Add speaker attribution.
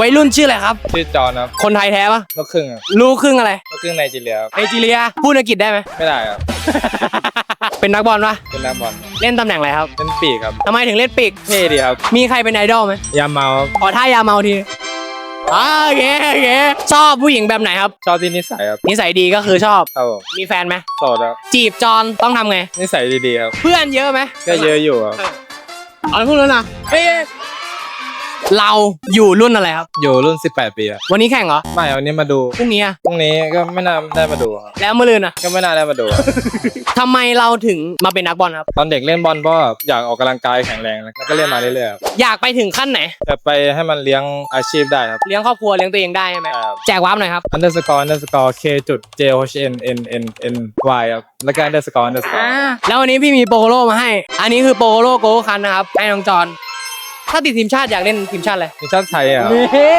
Speaker 1: วัยรุ่นชื่ออะไรครับ
Speaker 2: ชื่อจอห์นครับ
Speaker 1: คนไทยแท้ปะ
Speaker 2: ลูกครึ่งครับ
Speaker 1: ลูกครึ่งอะไร
Speaker 2: ลูกครึ่งไนจีเรียครับ
Speaker 1: ไนจีเรียพูดอังกฤษได้ไหม
Speaker 2: ไม่ได้ครับ
Speaker 1: เป็นนักบอลปะ
Speaker 2: เป็นนักบอล
Speaker 1: เล่นตำแหน่งอะไรครับ
Speaker 2: เป็นปีกครับ
Speaker 1: ทำไมถึงเล่นปีก
Speaker 2: เท่ดีครับ
Speaker 1: มีใครเป็นไอดอลไหม
Speaker 2: ยามเมาครับ
Speaker 1: ขอท่ายาเมาทีอ่าโอเคโอเคชอบผู้หญิงแบบไหนครับ
Speaker 2: ชอบที่นิสัยครับ
Speaker 1: นิสัยดีก็คือชอบ
Speaker 2: ครับผม
Speaker 1: มีแฟนไหม
Speaker 2: โสดครับ
Speaker 1: จีบจอนต้องทำไง
Speaker 2: นิสัยดีๆครับ
Speaker 1: เพื่อนเยอะไหม
Speaker 2: ก็เยอะอยู่ครับ
Speaker 1: เอาพูดแล้วนะเฮ้ย เราอยู่รุ่นอะไรครับ
Speaker 2: อยู่รุ่น 18 ปีครับ
Speaker 1: วันนี้แข่งเหรอ
Speaker 2: ไม่วันนี้มาดู
Speaker 1: พรุ่งนี้อะ
Speaker 2: พรุ่งนี้ก็ไม่น่าได้มาดูครับ
Speaker 1: แล้วเมื่อลืนอะ
Speaker 2: ก็ไม่น่าได้มาดูครับ
Speaker 1: ทำไมเราถึงมาเป็นนักบอลครับ
Speaker 2: ตอนเด็กเล่นบอลเพราะแบบอยากออกกำลังกายแข็งแรงแล้วก็เล่นมาเรื่อยๆครับ
Speaker 1: อยากไปถึงขั้นไหน
Speaker 2: จะไปให้มันเลี้ยงอาชีพได้ครับ
Speaker 1: เลี้ยงครอบครัวเลี้ยงตัวเองได้ใช่ไหม
Speaker 2: ครับ
Speaker 1: แจกวาร์ปหน่อยครับ
Speaker 2: underscore underscore k จุด j o h n n n n y ครับแล้วก็ underscore underscore
Speaker 1: แล้ววันนี้พี่มีโปโลมาให้ อันนี้คือโปโลโกคันนะครับให้น้องจอน ถ้าติดทีมชาติอยากเล่นทีมชาติอะไร
Speaker 2: ทีมชาติไทยอะ
Speaker 1: เฮ้